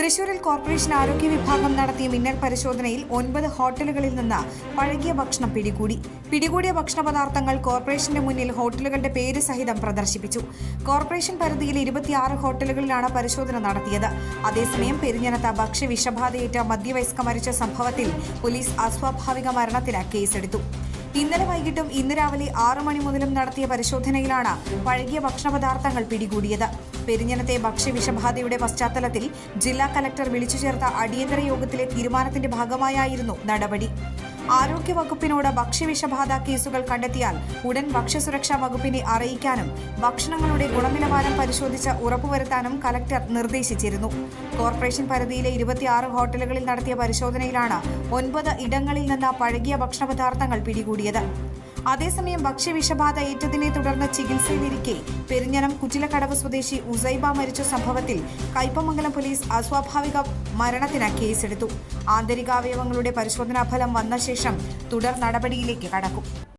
തൃശൂരിൽ കോർപ്പറേഷൻ ആരോഗ്യ വിഭാഗം നടത്തിയ മിന്നൽ പരിശോധനയിൽ ഒൻപത് ഹോട്ടലുകളിൽ നിന്ന് പഴകിയ ഭക്ഷണം പിടികൂടി. പിടികൂടിയ ഭക്ഷണ പദാർത്ഥങ്ങൾ കോർപ്പറേഷന്റെ മുന്നിൽ ഹോട്ടലുകളുടെ പേര് സഹിതം പ്രദർശിപ്പിച്ചു. കോർപ്പറേഷൻ പരിധിയിൽ ഇരുപത്തിയാറ് ഹോട്ടലുകളിലാണ് പരിശോധന നടത്തിയത്. അതേസമയം പെരിഞ്ഞനത്ത ഭക്ഷ്യ വിഷബാധയേറ്റ മധ്യവയസ്ക മരിച്ച സംഭവത്തിൽ പോലീസ് അസ്വാഭാവിക മരണത്തിന് കേസെടുത്തു. ഇന്നലെ വൈകിട്ടും ഇന്ന് രാവിലെ ആറു മണി മുതലും നടത്തിയ പരിശോധനയിലാണ് പഴകിയ ഭക്ഷണപദാർത്ഥങ്ങൾ പിടികൂടിയത്. പെരിഞ്ഞനത്തെ ഭക്ഷ്യവിഷബാധയുടെ പശ്ചാത്തലത്തിൽ ജില്ലാ കലക്ടർ വിളിച്ചു ചേർത്ത അടിയന്തര യോഗത്തിലെ തീരുമാനത്തിന്റെ ഭാഗമായായിരുന്നു നടപടി. ആരോഗ്യ വകുപ്പിനോട് ഭക്ഷ്യവിഷബാധ കേസുകൾ കണ്ടെത്തിയാൽ ഉടൻ ഭക്ഷ്യസുരക്ഷാ വകുപ്പിനെ അറിയിക്കാനും ഭക്ഷണങ്ങളുടെ ഗുണനിലവാരം പരിശോധിച്ച് ഉറപ്പുവരുത്താനും കലക്ടർ നിർദ്ദേശിച്ചിരുന്നു. കോർപ്പറേഷൻ പരിധിയിലെ ഇരുപത്തിയാറ് ഹോട്ടലുകളിൽ നടത്തിയ പരിശോധനയിലാണ് ഒൻപത് ഇടങ്ങളിൽ നിന്ന് പഴകിയ ഭക്ഷണപദാർത്ഥങ്ങൾ പിടികൂടിയത്. അതേസമയം ഭക്ഷ്യവിഷബാധ ഏറ്റതിനെ തുടർന്ന് ചികിത്സയിലിരിക്കെ പെരിഞ്ഞനം കുറ്റിലക്കടവ് സ്വദേശി ഉസൈബ മരിച്ച സംഭവത്തിൽ കയ്പമംഗലം പോലീസ് അസ്വാഭാവിക മരണത്തിന് കേസെടുത്തു. ആന്തരികാവയവങ്ങളുടെ പരിശോധനാ ഫലം വന്ന ശേഷം തുടർ നടപടിയിലേക്ക് കടക്കും